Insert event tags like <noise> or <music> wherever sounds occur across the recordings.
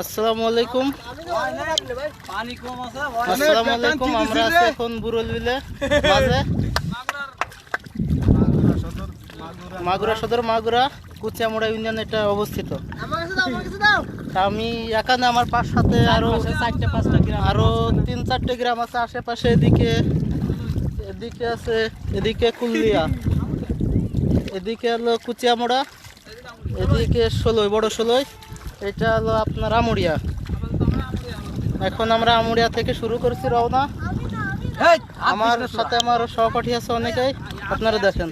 আসসালামু আলাইকুম। আসসালামু আলাইকুম, আমরা এখন বুরল বিলে মাঝে। মাগুরা সদর, মাগুরা, কুচিয়ামুড়া ইউনিয়ন এটা অবস্থিত। আমি এখানে আমার পাশ সাথে আরও চারটে পাঁচটা গ্রাম আরও তিন চারটে গ্রাম আছে, আশেপাশে এদিকে এদিকে আছে, এদিকে কুলিয়া এদিকে হলো কুচিয়ামুড়া, এদিকে ষোলোই, বড় ষোলোই। এটা হলো আপনার আমুড়িয়া। এখন আমরা আমুড়িয়া থেকে শুরু করছি রওনা। আমার সাথে আমার সহপাঠী আছে অনেকেই। আপনারা দেখেন।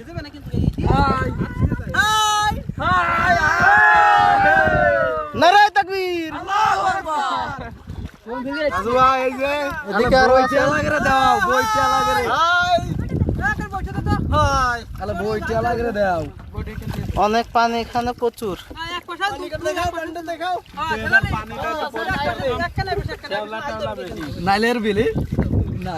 নারায় তাকবীর। এদিকে আরও আছে। অনেক পানি এখানে প্রচুর। নাইলের বিলি? না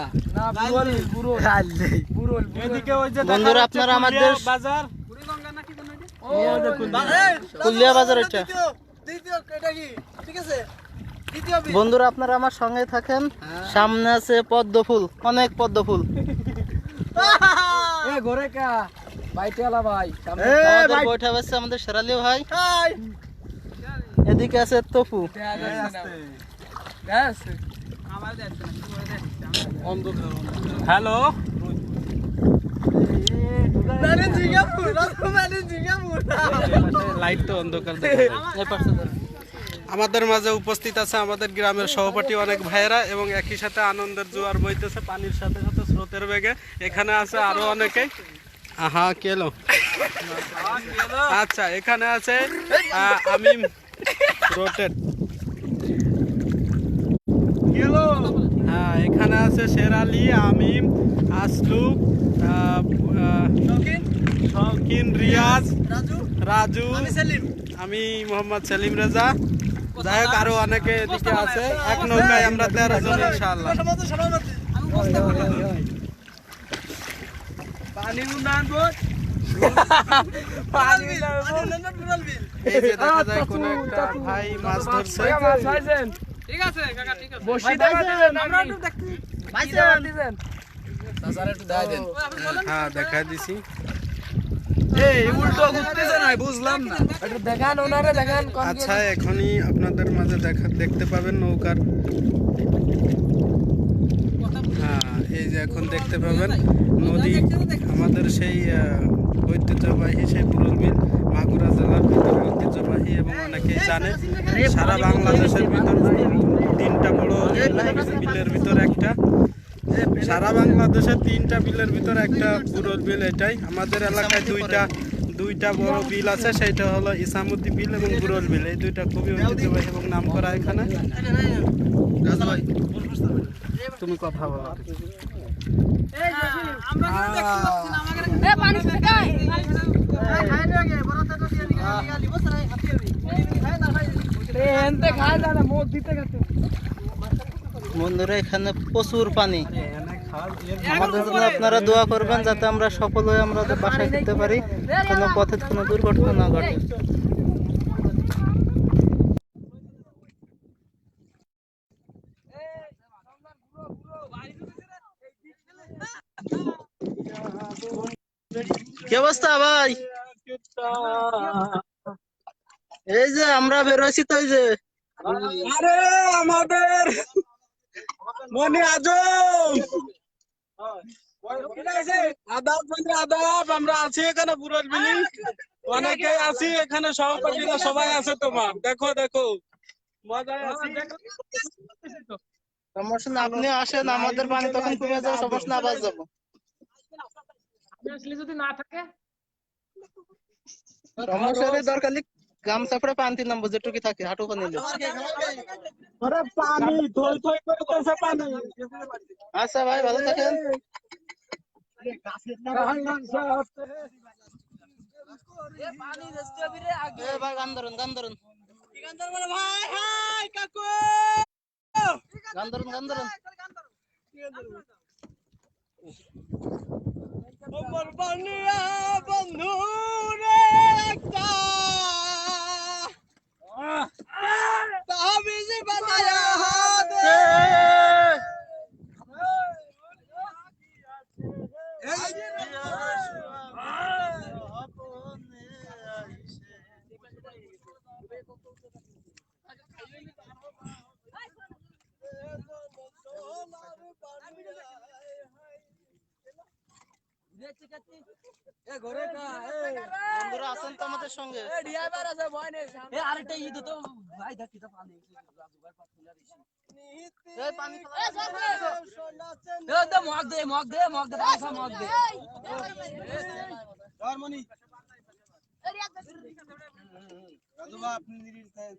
বন্ধুরা আপনারা আমাদের বাজার। কুলিয়া। বাজার। এটা বন্ধুরা আপনারা আমার সঙ্গে থাকেন। সামনে আছে পদ্ম ফুল অনেক পদ্ম ফুল। এ ঘরে কা। ভাই আমাদের সেরালি ভাই। এদিকে আছে তপু। হ্যালো? লাইট তো অন্ধকার। আমাদের মাঝে উপস্থিত আছে আমাদের গ্রামের সহপাঠী অনেক ভাইয়েরা এবং একই সাথে আনন্দের জোয়ার বইতেছে পানির সাথে সাথে স্রোতের বেগে। এখানে আছে আরও অনেকেই। আহা কেলো আচ্ছা এখানে আছে আমি রোটেট হ্যাঁ এখানে আছে শেরালি আমিম আসলু আহ, রিয়াজ রাজু। আমি মোহাম্মদ সেলিম রেজা। যাই হোক আরও অনেকে এদিকে আছে। এক নৌকায় আমরা তেরো জন ইনশাআল্লাহ। <laughs> এই যে দেখা যায় কোন একটা ভাই মাছ ধরছে। দেখা। দিছি। বুঝলাম না। একটু দেখান ওনারে দেখান আচ্ছা এখনই আপনাদের মাঝে দেখা দেখতে পাবেন নৌকার। হ্যাঁ এই যে এখন দেখতে পাবেন নদী। আমাদের সেই আহ, ঐতিহ্যবাহী সেই পুরুল বিল মাগুরা জেলার ভিতরে ঐতিহ্যবাহী এবং অনেকেই জানে সারা বাংলাদেশের ভিতর তিনটা বড় বিলের ভিতর একটা। সারা বাংলাদেশের তিনটা বিলের ভিতর একটা পুরুল বিল এটাই। আমাদের এলাকায় দুইটা দুইটা বড় বিল আছে সেটা হলো ইসামুদ্দি বিল এবং বুরল বিল এই দুইটা খুবই ঐতিহ্যবাহী এবং নাম করা এখানে তুমি কথা বলো। বন্ধুরা, এখানে প্রচুর পানি। আমাদের জন্য আপনারা দোয়া করবেন যাতে আমরা সফল হয়ে আমরা বাসায় ফিরতে পারি। কোনো পথে কোনো দুর্ঘটনা না ঘটে। কি অবস্থা ভাই? এই যে আমরা বেরোইছি তো এই যে। আরে আমাদের মনে আজম। আদাব বন্ধু আদাব আমরা আছি এখানে বুরল বিলি অনেকে আছি এখানে সহপাঠীরা সবাই আছে তোমার। দেখো দেখো। মজায় আছি। সমস্যা আপনি আসেন আমাদের পানি তখন কমে যাবে সমস্যা আবার যাব। যদি না থাকে সমস্যা নেই দরকার নেই গামছা পরে পানি নামবো যেটুকু থাকে হাঁটু পানি নিলে আরে পানি থই থই করতেছে পানি আচ্ছা ভাই ভালো থাকেন এ ভাই গান ধরুন গান ধরুন গান ধরুন গান ধরুন ওমর বানিয়া বন্ধু রে একটা তাবিজ বানায়া বন্ধুরা আছেন তো আমাদের সঙ্গে। এ ড্রাইভার আছে ভয় নেই। এ আরেকটা ঈদ তো ভাই দেখ কিটা পানি। মগ দে মগ দে মগ দে মগ দে হারমোনি আপনি নিরিল খায়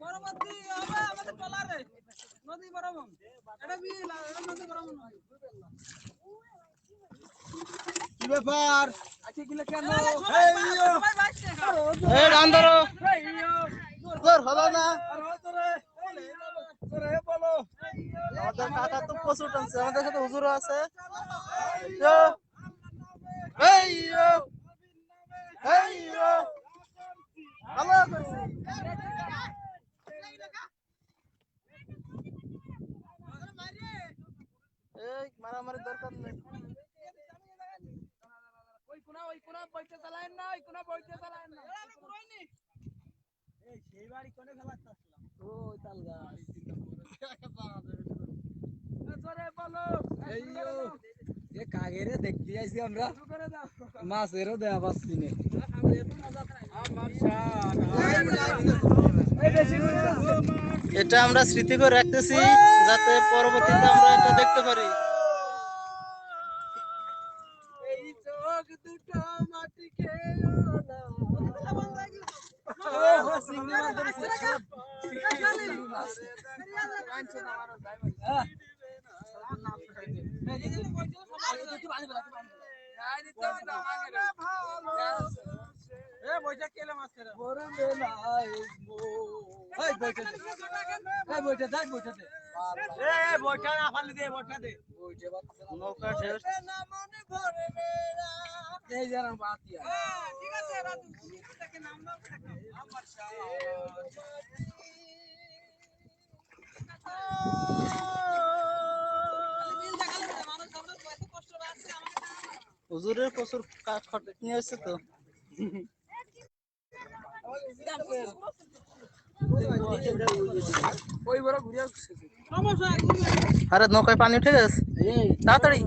পরবর্তী হবে আমাদের টলারে নদী বরাবর এটা বিল নদী বরাবর নয় কি ব্যাপার আজকে গিলে কেন এই রান ধরো তোর হলো না আমাদের কাকা তো প্রচুর টানছে আমাদের সাথে হুজুরও আছে ইয়ো। এই মারামারি দরকার নেই। ওই কোনা ওই কোনা বইতে চালায়েন না ওই কোনা বইতে চালায়েন না। এই সেই বাড়ি কোনে ওই জোরে বলো। কাগেরে দেখতে আইছি আমরা মাছেরও দেয়া পাচ্ছি না। এটা আমরা স্মৃতি করে রাখতেছি যাতে পরবর্তীতে আমরা এটা দেখতে পারি এই চোখ দুটো মাটি খেলো না এ বইটা কেলে মাছ খেলা মরবে না এই বইটা দে এই বইটা দেখ বইটা দে এ বইটা না ফালি দে বইটা দে বইটা বাচ্চা নৌকা ঢেউ এই যারা বাতিয়া ঠিক আছে রাজু এটাকে নাম দাও আমার শান হুজুরের প্রচুর কাঠ খটক নিয়ে এসেছে তো আরে নৌকায় পানি উঠে গেছে? তাড়াতাড়ি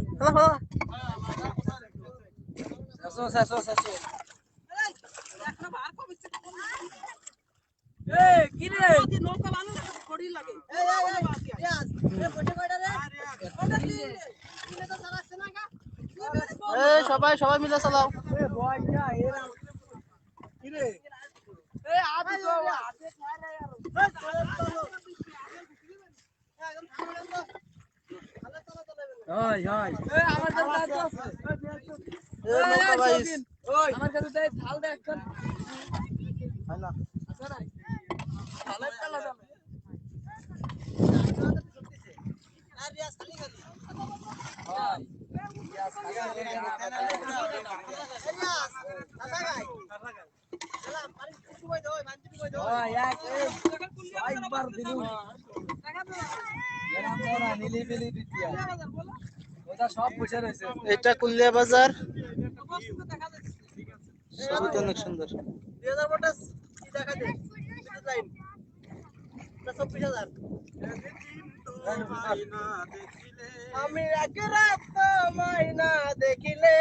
সবাই সবাই মিলে চালাও। আমার কাছে তো আছে এই নৌকা বাইস এটা কুলিয়া বাজার। অনেক সুন্দর আমি এক রাত মাইনা দেখিলে।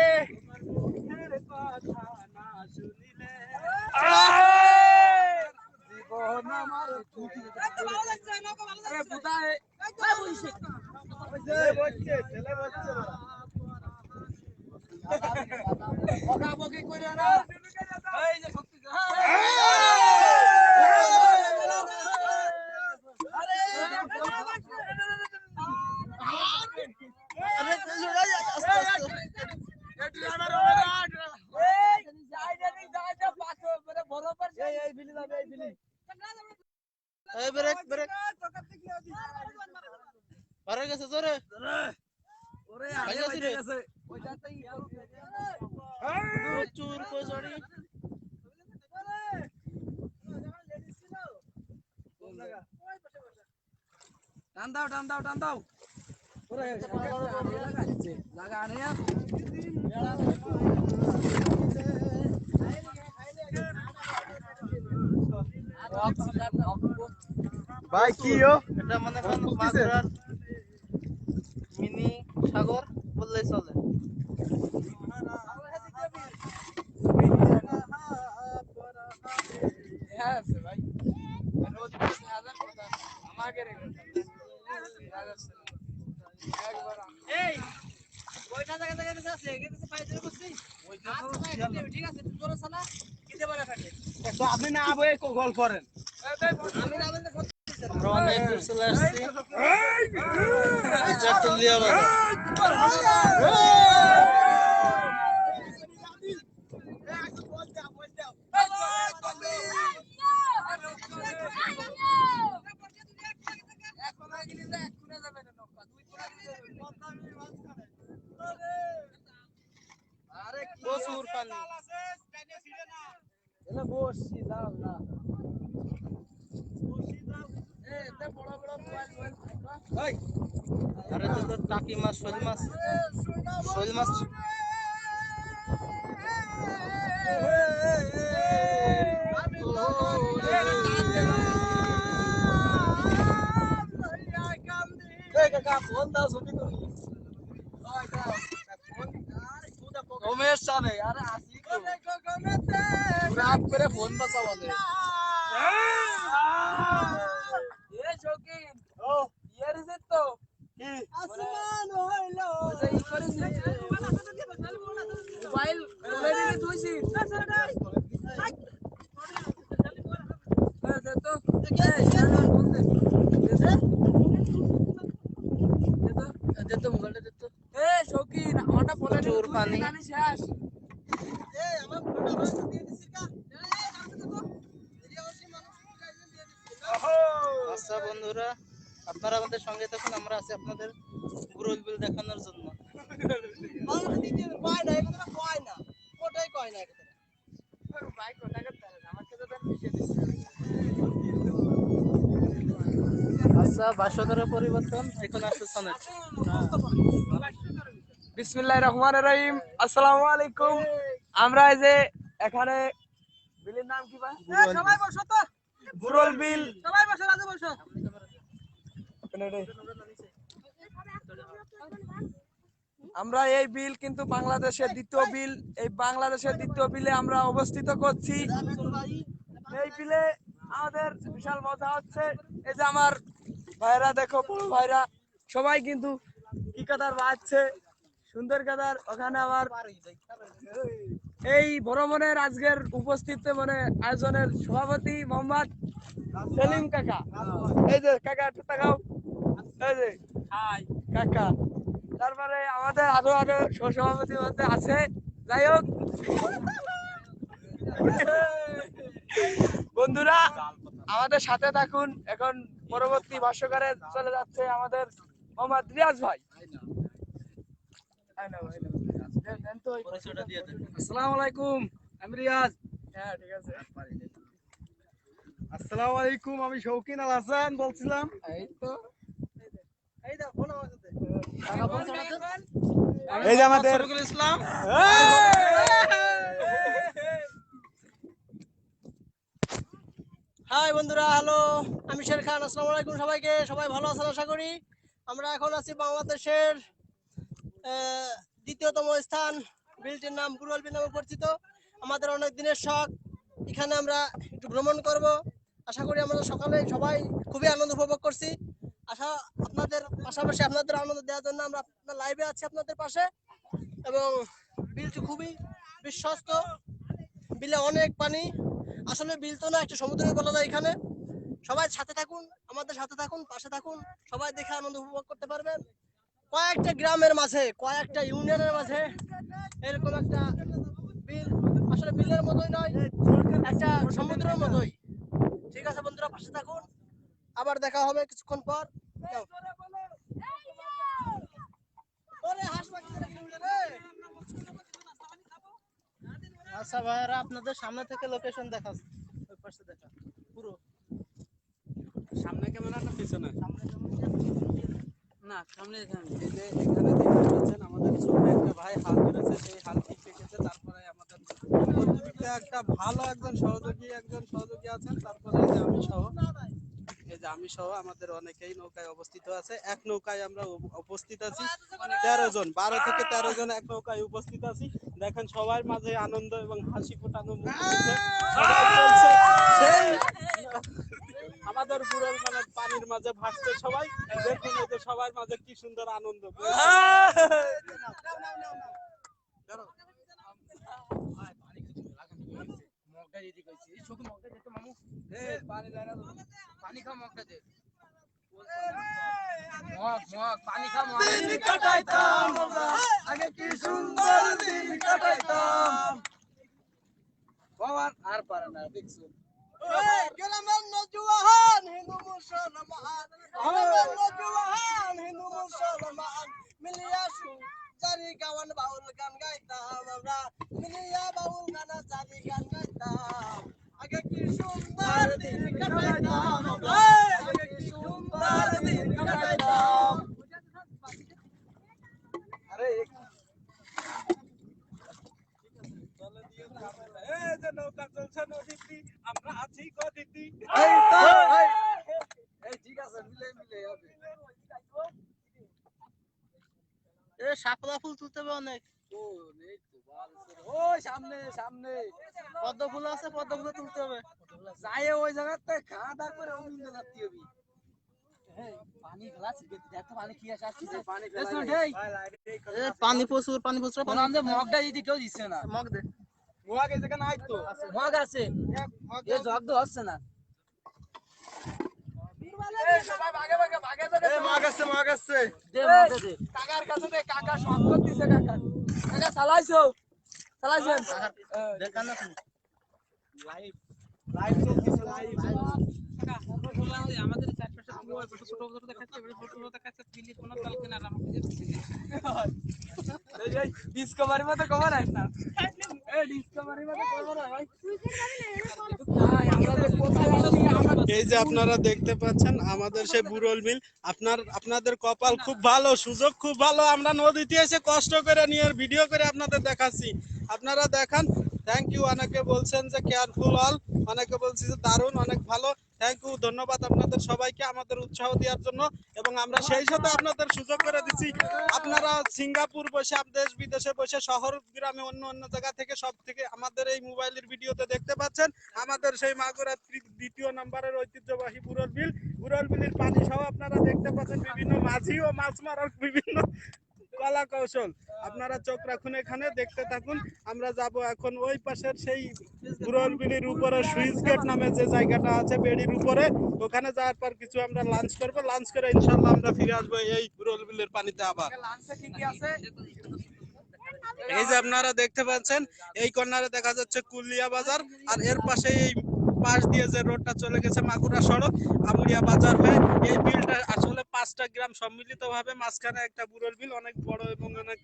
জীবন আমার আরে বুদায় বকাবকি করে না এই যে শক্তি এই ব্রেক ব্রেক পারে গেছে জোরে ওরে আগে আগে রে। গেছে প্রচুর কচড়ি টান দাও টান দাও টান দাও। লাগা আনে ভাই কি ও? এটা মনে মাছ মিনি সাগর বললে চলে হ্যাঁ আছে ভাই রোজ বসে হাজার কথা আমাকে রে একবার এই ওইটা জায়গা জায়গা আছে এখানে তো পাইতে বসছি ঠিক আছে তুই জোরে চালা কিতে পারে থাকে আপনি না আবে গল করেন চলে আসছি চাটুলিয়া বাজার এখন আগে নিলে এক কোণে যাবে না নৌকা দুই কোণে যাবে আরে কি প্রচুর পানি এলে বসছি দাও না এ এতে বড় বড় মোবাইল মোবাইল এই আর টাকি মাছ শোল মাছ? শোল মাছ রমেশ সানে আরে আসি রাত করে ফোন বাঁচাও বলে এ শৌকিন ও ইয়ার ইজ তো কি আসমান হইল ই করিস মোবাইল কোলে দিকে তুইছি দে তো এই ফোন দে দে তো মোবাইলটা দিত এ শৌকিন আমারটা বলে দিবি, প্রচুর তুই পানি। আচ্ছা বন্ধুরা আপনারা আমাদের সঙ্গে থাকুন আমরা আছি আপনাদের গুরুল বিল দেখানোর জন্য। আচ্ছা বাসকের পরিবর্তন এখন আসছে সনেট। বিসমিল্লাহ রহমান রহিম। আসসালামু আলাইকুম। আমরা এই যে এখানে বিলের নাম কি ভাই? সবাই বসো তো। বুরল বিল। সবাই বসো রাজু বসো। আমরা এই বিল কিন্তু বাংলাদেশের দ্বিতীয় বিল। এই বাংলাদেশের দ্বিতীয় বিলে আমরা অবস্থিত করছি। এই বিলে আমাদের বিশাল মজা হচ্ছে। এই যে আমার ভাইরা দেখো, বড় ভাইরা। সবাই কিন্তু কি কাদার বাজছে? সুন্দর কাদার, ওখানে আমার এই ভ্রমণের আজকের উপস্থিত মানে আয়োজনের সভাপতি মোহাম্মদ সেলিম কাকা। এই যে কাকা, একটু তাকাও। এই যে কাকা। তারপরে আমাদের আরও আরও সহসভাপতির মধ্যে আছে। যাই হোক। বন্ধুরা, আমাদের সাথে থাকুন। এখন পরবর্তী ভাষ্যকারে চলে যাচ্ছে আমাদের মোহাম্মদ রিয়াজ ভাই। আই নাও, আই নাও। দেন- দেন তো ওই- পরিচয়টা দিয়ে দেন। আসসালামু আলাইকুম আমি রিয়াজ। হ্যাঁ ঠিক আছে। আসসালামু আলাইকুম আমি শৌকিন আল হাসান বলছিলাম। এই তো। এই যে আমাদের ইসলাম। হাই বন্ধুরা হ্যালো আমি শের খান, আসসালামু আলাইকুম সবাইকে। সবাই ভালো আছেন আশা করি? আমরা এখন আছি বাংলাদেশের দ্বিতীয়তম স্থান। বিলটির নাম গুরুয়াল বিল নামে পরিচিত। আমাদের অনেক দিনের শখ। এখানে আমরা একটু ভ্রমণ করব। আশা করি আমরা সকালে সবাই খুবই আনন্দ উপভোগ করছি। আশা আপনাদের পাশাপাশি আপনাদের আনন্দ দেওয়ার জন্য আমরা আপনার লাইভে আছি আপনাদের পাশে। এবং বিলটি খুবই বিশ্বস্ত। বিলে অনেক পানি। আসলে বিল তো না একটা সমুদ্র বলা যায় এখানে। সবাই সাথে থাকুন আমাদের সাথে থাকুন পাশে থাকুন সবাই দেখে আনন্দ উপভোগ করতে পারবেন। কয়েকটা গ্রামের মাঝে কয়েকটা ইউনিয়নের মাঝে এরকম একটা বিল আসলে বিলের মতোই নয় একটা সমুদ্রের মতোই। ঠিক আছে বন্ধুরা পাশে থাকুন। আবার দেখা হবে কিছুক্ষণ পর। যাও। ওরে হাঁস পাখি রে, কি উড়ে রে? আচ্ছা ভাইয়ারা আপনাদের সামনে থেকে লোকেশন দেখা ওই পাশে দেখা। পুরো। সামনে ক্যামেরা না পিছনে? না সামনে এই যে এখানে দেখতে পাচ্ছেন আমাদের ছোট একটা ভাই হাল ধরেছে। সেই হাল ঠিক রেখেছে তারপরে আমাদের পরিচিত একটা ভালো একজন সহযোগী একজন সহযোগী আছেন। তারপরে এই যে আমি সহ আমাদের অনেকেই নৌকায় অবস্থিত আছে। এক নৌকায় আমরা উপস্থিত আছি। তেরো জন বারো থেকে তেরো জন এক নৌকায় উপস্থিত আছি। দেখেন সবার মাঝে আনন্দ এবং হাসি ফোটানো আমাদের বুড়োর মানে পানির মাঝে ভাসছে সবাই। দেখুন যে সবার মাঝে কি সুন্দর আনন্দ। কাটাইতাম আগে কি সুন্দর দিন কাটাইতাম। বাবার আর পারে না দেখছ? গ্রামের নজুয়ান হিন্দু মুসলমান। গ্রামের নজুয়ান হিন্দু মুসলমান। মিলিয়া সু চারি গাওয়ান বাউল গান গাইতাম আমরা। মিলিয়া বাউল গানা চারি গান গাইতাম। আগে কি সুন্দর সুন্দর দিন কাটাইতাম আরে এই যে নৌকা চলছে নদীটি আমরা আছি গদিটি এই তো এই এই ঠিক আছে মিলে মিলে হবে এ শাপলা ফুল তুলতে হবে অনেক ও এই তো বাল ওই সামনে সামনে পদ্ম ফুল আছে পদ্ম ফুল তুলতে হবে যায় ওই জায়গাতে খাওয়া দাওয়া করে অমনি যাচ্ছি আমি পানি গ্লাস দেখো পানি প্রচুর পানি প্রচুর মগটা যদি কেউ দিচ্ছে না মগ দে চালাইছো আমাদের ডিসকভারি মতো না এই যে আপনারা দেখতে পাচ্ছেন, আমাদের সেই বুড়োল মিল। আপনার, আপনাদের কপাল খুব ভালো, সুযোগ খুব ভালো। আমরা নদীতে এসে কষ্ট করে নিয়ে ভিডিও করে আপনাদের দেখাচ্ছি। আপনারা দেখান থ্যাংক ইউ অনেকে বলছেন যে কেয়ারফুল অল অনেকে বলছি যে দারুণ, অনেক ভালো। থ্যাংক ইউ ধন্যবাদ আপনাদের সবাইকে আমাদের উৎসাহ দেওয়ার জন্য এবং আমরা সেই সাথে আপনাদের সুযোগ করে দিচ্ছি। আপনারা সিঙ্গাপুর বসে দেশ বিদেশে বসে, শহর, গ্রামে, অন্য অন্য জায়গা থেকে সব থেকে আমাদের এই মোবাইলের ভিডিওতে দেখতে পাচ্ছেন। আমাদের সেই মাগুরা দ্বিতীয় নম্বরের ঐতিহ্যবাহী বুড়োর বিল। বুড়োর বিলের পানি সহ আপনারা দেখতে পাচ্ছেন বিভিন্ন মাঝি ও মাছ মারার বিভিন্ন কলা কৌশল। আপনারা চোখ রাখুন এখানে, দেখতে থাকুন। আমরা যাব এখন ওই পাশের সেই বুড়োর উপরে, সুইচ গেট নামে যে জায়গাটা আছে বেড়ির উপরে। ওখানে যাওয়ার পর কিছু আমরা লাঞ্চ করব। লাঞ্চ করে ইনশাল্লাহ আমরা ফিরে আসব এই বিলের পানিতে আবার। এই যে আপনারা দেখতে পাচ্ছেন, এই কর্নারে দেখা যাচ্ছে কুলিয়া বাজার, আর এর পাশে এই পাশ দিয়ে যে রোডটা চলে গেছে মাগুরা সড়ক আমুরিয়া বাজার হয়ে এই বিলটা আসলে পাঁচটা গ্রাম সম্মিলিত ভাবে মাঝখানে একটা বুড়োর বিল অনেক বড় এবং অনেক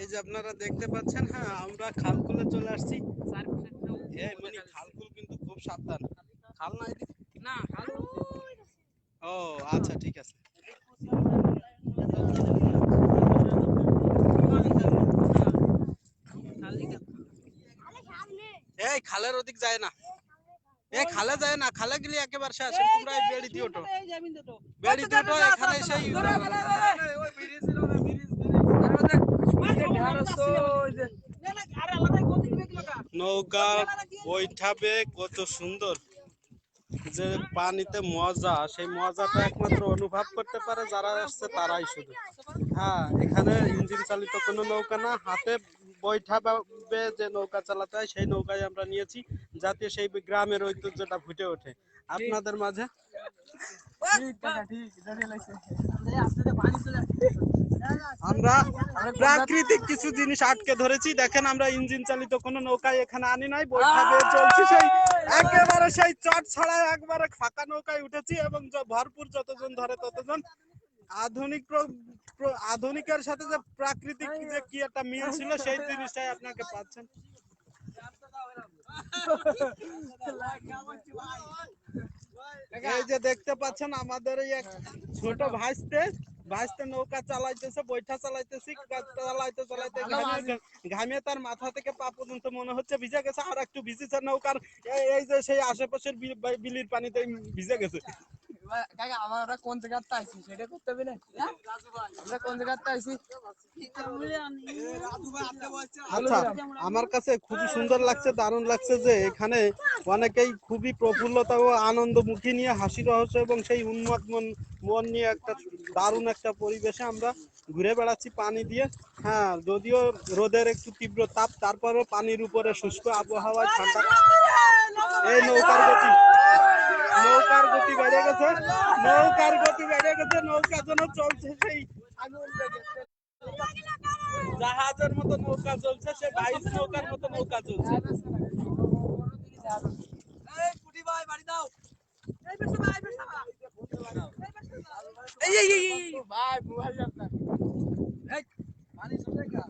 এই যে আপনারা দেখতে পাচ্ছেন হ্যাঁ আমরা খালকুলে চলে আসছি। এই মানে খালকুল কিন্তু খুব সাবধান। খাল না? না ও আচ্ছা ঠিক আছে। এই খালের ওদিক যায় না। খালে যায় না খালে গেলে একেবারে শেষ। তোমরা এই বেড়ি দিও তো। বেড়ি দিও তো এখানে সেই নৌকা বৈঠাবে কত সুন্দর। যে পানিতে মজা সেই মজাটা একমাত্র অনুভব করতে পারে যারা আসছে তারাই শুধু। হ্যাঁ এখানে ইঞ্জিন চালিত কোনো নৌকা না। হাতে বৈঠাবে যে নৌকা চালাতে হয়, সেই নৌকায় আমরা নিয়েছি, যাতে সেই গ্রামের ঐতিহ্যটা ফুটে ওঠে। আপনাদের মাঝে? আমরা প্রাকৃতিক কিছু জিনিস আটকে ধরেছি। দেখেন, আমরা ইঞ্জিন চালিত কোনো নৌকায় এখানে আনি নাই। চলছি সেই, একেবারে সেই চট ছাড়াই একবারে ফাঁকা নৌকায় উঠেছি এবং ভরপুর যতজন ধরে ততজন আধুনিক আধুনিকের সাথে যে প্রাকৃতিক যে কি একটা মিল ছিল সেই জিনিসটাই আপনাকে পাচ্ছেন। এই যে দেখতে পাচ্ছেন আমাদের এই এক ছোট ভাইস্তে ভাইস্তে নৌকা চালাইতেছে বৈঠা চালাইতেছি চালাইতে চালাইতে ঘামে ঘামে তার মাথা থেকে পা পর্যন্ত মনে হচ্ছে ভিজে গেছে আর একটু ভিজেছে নৌকার এই- যে সেই আশেপাশের বিল- বিলির পানিতে ভিজে গেছে। আইছি? আচ্ছা আমার কাছে খুবই সুন্দর লাগছে, দারুণ লাগছে যে এখানে অনেকেই খুবই প্রফুল্লতা ও আনন্দমুখী নিয়ে হাসি রহস্য এবং সেই উন্মাদ মন মন নিয়ে একটা দারুণ একটা পরিবেশে আমরা ঘুরে বেড়াচ্ছি পানি দিয়ে। হ্যাঁ যদিও রোদের একটু তীব্র তাপ, তারপরেও পানির উপরে শুষ্ক আবহাওয়ায় ঠান্ডা এই নৌকার গতি। নৌকার গতি বেড়ে গেছে। নৌকার গতি বেড়ে গেছে নৌকা যেন চলছে সেই আগুন লেগেছে। জাহাজের মতো নৌকা চলছে সে বাইশ নৌকার মতো নৌকা চলছে। এই এই এই এই, ভাই মোবাইল আপনার এই পানি সরে গা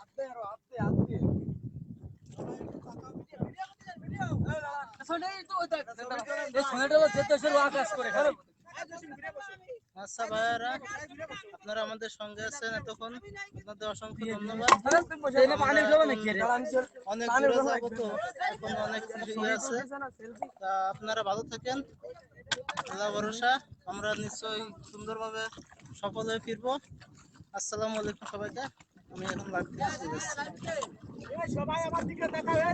আতে আরও আতে আতে আচ্ছা ভাইয়ারা আপনারা আমাদের সঙ্গে আছেন এতক্ষণ। আপনাদের অসংখ্য ধন্যবাদ। অনেক দূরে যাব তো এখন অনেক আছে। তা আপনারা ভালো থাকেন। আল্লাহ ভরসা। আমরা নিশ্চয়ই সুন্দরভাবে সফল হয়ে ফিরবো। আসসালামু আলাইকুম সবাইকে। আমি এখন লাগতে সবাই আমার দিকে দেখা হয়ে